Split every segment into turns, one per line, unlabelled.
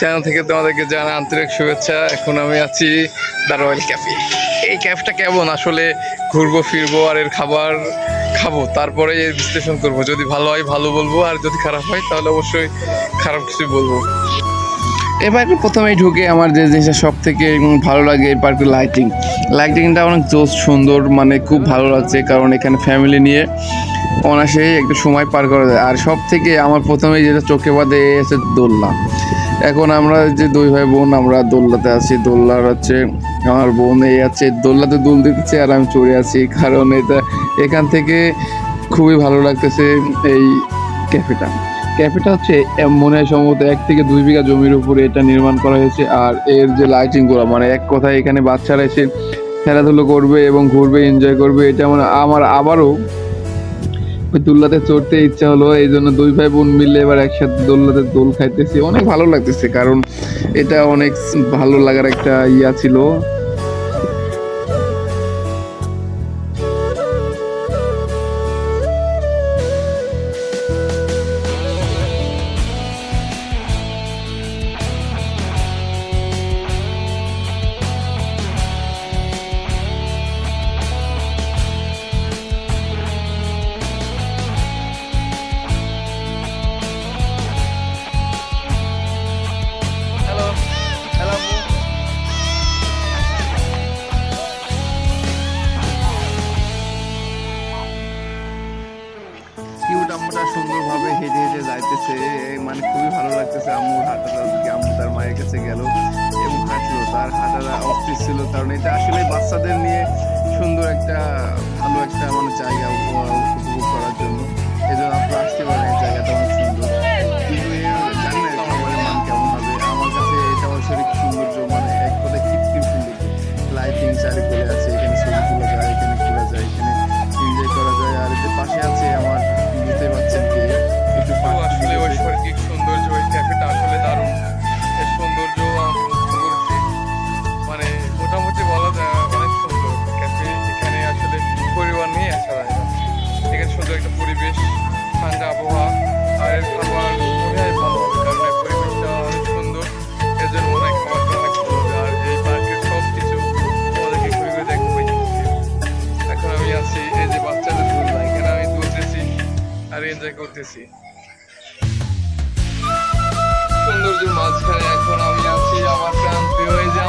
Channel থেকে জানা আন্তরিক শুভেচ্ছা। এখন আমি আছি ক্যাফে। এই কেমন? আসলে ঘুরবো, ফিরবো, আর এর খাবার খাব, তারপরে বিশ্লেষণ করব। যদি ভালো হয়, ভালো বলব, আর যদি খারাপ হয়, তাহলে অবশ্যই খারাপ কিছু বলব। এবার প্রথমেই ঢুকে আমার যে জিনিসটা সব থেকে ভালো লাগে পার্কের লাইটিং লাইটিংটা অনেক জোস সুন্দর মানে খুব ভালো লাগছে, কারণ এখানে ফ্যামিলি নিয়ে অনাসে একটু সময় পার করা যায় আর সব থেকে আমার প্রথমে যেটা চোখে বাঁধে হচ্ছে দোলনা। এখন আমরা যে দুই ভাই বোন, আমরা দোলনাতে আছি। দোলনার হচ্ছে আমার বোন এই আছে। দোলনাতে দোল দিতেছে আর আমি চড়ে আছি। কারণ এটা এখান থেকে খুবই ভালো লাগতেছে এই ক্যাফেটা। ক্যাফেটা হচ্ছে মনে হয় সম্ভবত এক থেকে দুই বিঘা জমির উপরে এটা নির্মাণ করা হয়েছে। আর এর যে লাইটিংগুলো মানে এক কথায় এখানে বাচ্চারা এসে খেলাধুলো করবে এবং ঘুরবে এনজয় করবে, এটা মানে আমার আবারও ওই দোল্লাতে চড়তে ইচ্ছা হলো, এই জন্য দুই ভাই বোন মিলে এবার একসাথে দোল্লাতে দোল খাইতেছি। অনেক ভালো লাগতেছে, কারণ এটা অনেক ভালো লাগার একটা ইয়া ছিল। সুন্দরভাবে হেঁটে হেঁটে যাইতেছে। মানে খুবই ভালো লাগতেছে আম্মুর হাঁটাটা আম্মু তার মায়ের কাছে গেল এবং হাঁটলো। তার হাঁটাটা অস্থির ছিল, কারণ এটা আসলে বাচ্চাদের নিয়ে সুন্দর একটা, ভালো একটা মানে জায়গা উপভোগ করার জন্য। এনজয় করতেছি। সৌন্দর্যের মাঝখানে এখন আমি আছি আমার প্রান্তি এই যে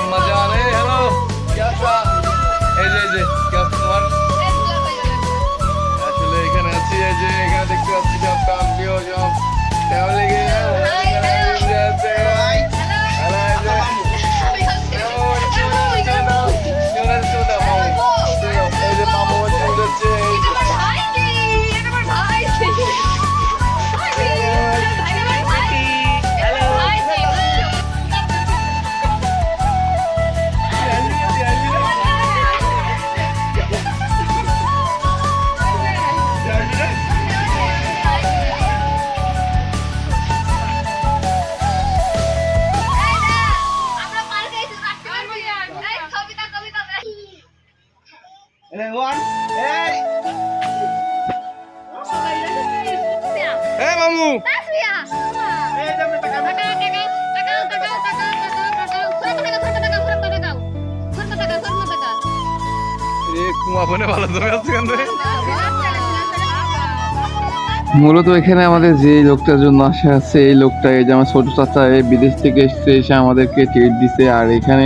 মূলত এখানে আমাদের যে লোকটার জন্য আসা আছে, এই লোকটা এই যে আমার ছোট চাচা, এই বিদেশ থেকে এসছে, এসে আমাদেরকে ট্রিট দিছে। আর এখানে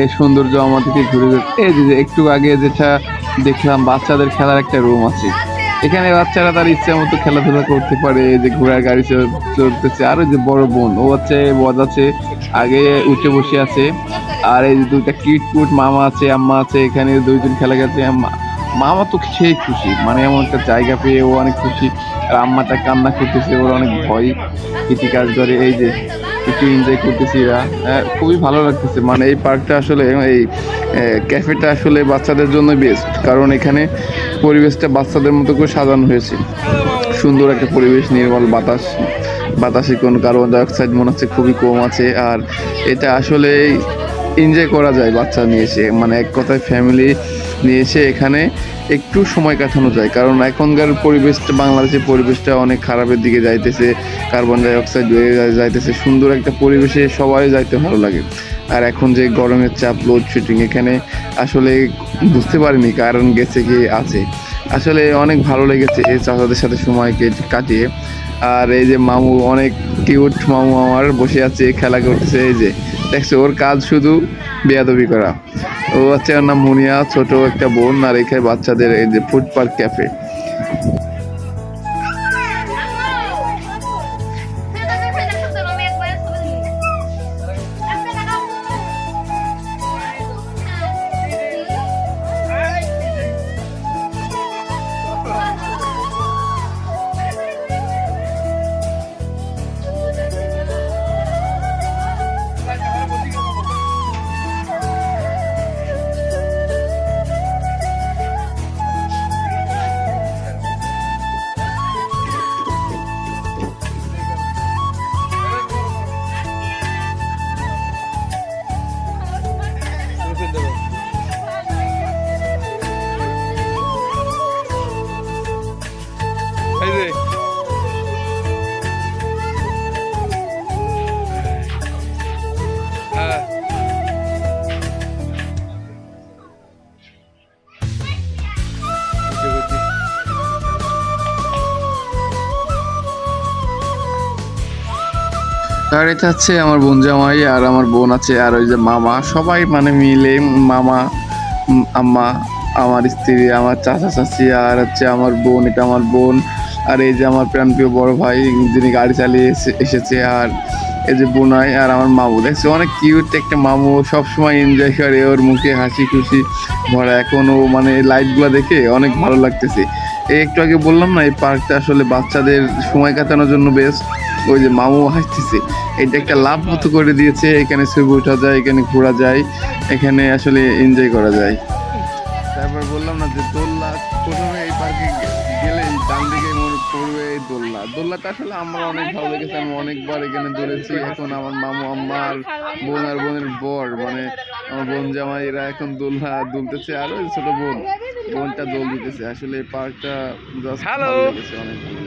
এই সৌন্দর্য আমাদেরকে ঘুরে যাচ্ছে একটু আগে যেটা দেখলাম, বাচ্চাদের খেলার একটা রুম আছে। এখানে বাচ্চারা তার ইচ্ছা মতো খেলাধুলা করতে পারে যে ঘোড়ার গাড়ি চল- চলতেছে, আর ওই যে বড় বোন, ও হচ্ছে বদ আছে, আগে উঠে বসে আছে, আর এই যে দুইটা কিট কুট, মামা আছে, আম্মা আছে, এখানে দুইজন খেলা গেছে মামা তো সেই খুশি মানে এমন একটা জায়গা পেয়ে ও অনেক খুশি, আর আম্মাটা কান্না করতেছে, ওর অনেক ভয় কৃষি কাজ করে এই যে একটু এনজয় করতেছি এরা। খুবই ভালো লাগতেছে। মানে এই পার্কটা আসলে এই ক্যাফেটা আসলে বাচ্চাদের জন্য বেস্ট কারণ এখানে পরিবেশটা বাচ্চাদের মতো করে সাজানো হয়েছে। সুন্দর একটা পরিবেশ, নির্মল বাতাস, বাতাসে কোনো কার্বন ডাইঅক্সাইড মনে হচ্ছে খুবই কম আছে। আর এটা আসলে এনজয় করা যায় বাচ্চা নিয়ে এসে। মানে এক কথায় ফ্যামিলি নিয়ে এসে এখানে একটু সময় কাটানো যায়। কারণ এখনকার পরিবেশটা, বাংলাদেশের পরিবেশটা অনেক খারাপের দিকে যাইতেছে, কার্বন ডাই অক্সাইড বেড়ে যাইতেছে। সুন্দর একটা পরিবেশে সবাই যাইতে ভালো লাগে। আর এখন যে গরমের চাপ লোডশেডিং এখানে আসলে বুঝতে পারিনি কারণ গেছে কি আছে। আসলে অনেক ভালো লেগেছে এই চাচাদের সাথে সময় কাটিয়ে। আর এই যে মামু, অনেক কিউট মামু আমার বসে আছে, খেলা করতেছে, এই যে। দেখছ, ওর কাজ শুধু বেয়াদবি করা। ও হচ্ছে ওর নাম মুনিয়া, ছোট একটা বোন, আর এখানে বাচ্চাদের এই যে পার্ক ক্যাফে আর এটা হচ্ছে আমার বোন জামাই আর আমার বোন আছে আর ওই যে মামা। সবাই মানে মিলে মামা আম্মা, আমার স্ত্রী, আমার চাচা চাচি আর হচ্ছে আমার বোন, এটা আমার বোন। আর এই যে আমার প্রাণপ্রিয় বড় ভাই, যিনি গাড়ি চালিয়ে এসেছে আর এই যে বোনাই আর আমার মামু, দেখছি? অনেক কিউট একটা মামু, সবসময় এনজয় করে ওর মুখে হাসি খুশি ভরা। এখন ও মানে লাইটগুলো দেখে অনেক ভালো লাগতেছে। এই একটু আগে বললাম না, এই পার্কটা আসলে বাচ্চাদের সময় কাটানোর জন্য বেশ ওই যে মামু হাসতেছে। এটা একটা লাভ মতো করে দিয়েছে। এখানে ছবি ওঠা যায়, এখানে ঘোরা যায়, এখানে আসলে এনজয় করা যায়। তারপর বললাম না যে দোলনা প্রথমে এই পার্কে গেলে ডান দিকে দোলনা দোলনাটা আসলে আমার অনেক ভালো লেগেছে আমি অনেকবার এখানে দৌড়েছি এখন আমার মামু আমার বোন আর বোনের বর মানে আমার বোন জামাই এরা এখন দোলনা দুলতেছে আর ছোট বোন। বোনটা দোল দিতেছে। আসলে এই পার্কটা জাস্ট ভালো লেগেছে অনেক ভালো